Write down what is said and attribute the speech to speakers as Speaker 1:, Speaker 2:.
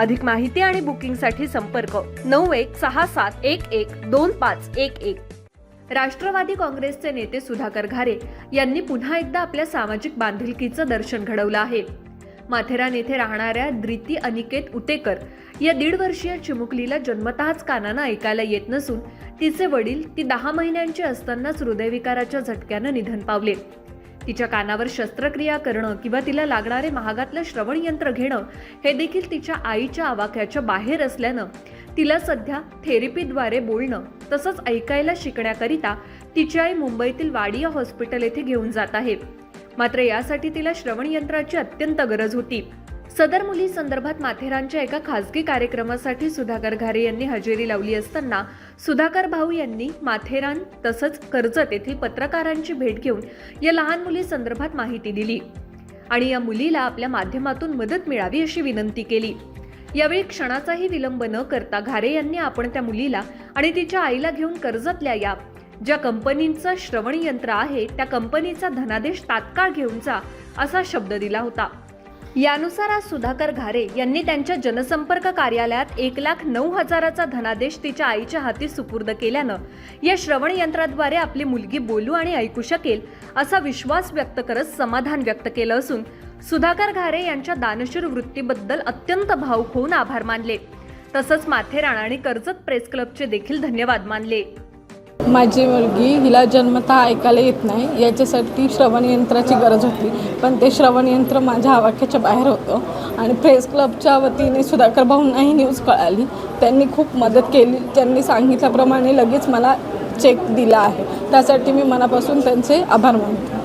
Speaker 1: अधिक माहिती आणि बुकिंगसाठी संपर्क नऊ एक सहा सात एक एक दोन पाच एक एक. राष्ट्रवादी काँग्रेसचे नेते सुधाकर घारे यांनी पुन्हा एकदा आपल्या सामाजिक बांधिलकीचं दर्शन घडवलं आहे. माथेरान येथे राहणाऱ्या द्रिती अनिकेत उतेकर या दीड वर्षीय चिमुकलीला जन्मतःच कानानं ऐकायला येत नसून तिचे वडील ती दहा महिन्यांची असतानाच हृदयविकाराच्या झटक्यानं निधन पावले. तिच्या कानावर शस्त्रक्रिया करणं किंवा तिला लागणारे महागातलं श्रवण यंत्र घेणं हे देखील तिच्या आईच्या आवाक्याच्या बाहेर असल्यानं तिला सध्या थेरपीद्वारे बोलणं तसंच ऐकायला शिकण्याकरिता तिची आई मुंबईतील वाडिया हॉस्पिटल येथे घेऊन जात आहे. मात्र यासाठी तिला श्रवण यंत्राची अत्यंत गरज होती. सदर मुली संदर्भात माथेरानच्या एका खासगी कार्यक्रमासाठी सुधाकर घारे यांनी हजेरी लावली असताना सुधाकर भाऊ यांनी माथेरान तसंच कर्जत येथील पत्रकारांची भेट घेऊन या लहान मुली संदर्भात माहिती दिली. आणि या मुलीला आपल्या माध्यमातून मदत मिळावी अशी विनंती केली. यावेळी क्षणाचाही विलंब न करता घारे यांनी आपण त्या मुलीला आणि तिच्या आईला घेऊन कर्जतल्या या ज्या कंपनीचं श्रवण यंत्र आहे त्या कंपनीचा धनादेश तात्काळ घेऊन जा असा शब्द दिला होता. यानुसार आज सुधाकर घारे यांनी त्यांच्या जनसंपर्क कार्यालयात एक लाख नऊ हजाराचा धनादेश तिच्या आईच्या हाती सुपूर्द केल्यानं या श्रवण यंत्राद्वारे आपली मुलगी बोलू आणि ऐकू शकेल असा विश्वास व्यक्त करत समाधान व्यक्त केलं असून सुधाकर घारे यांच्या दानशूर वृत्तीबद्दल अत्यंत भावूक होऊन आभार मानले. तसंच माथेरान आणि कर्जत प्रेस क्लबचे देखील धन्यवाद मानले.
Speaker 2: माझी मुलगी हिला जन्मतः ऐकायला येत नाही. याच्यासाठी श्रवणयंत्राची गरज होती. पण ते श्रवणयंत्र माझ्या आवाक्याच्या बाहेर होतं आणि प्रेस क्लबच्या वतीने सुधाकर भाऊंनाही न्यूज कळाली. त्यांनी खूप मदत केली. त्यांनी सांगितल्याप्रमाणे लगेच मला चेक दिला आहे. त्यासाठी मी मनापासून त्यांचे आभार मानतो.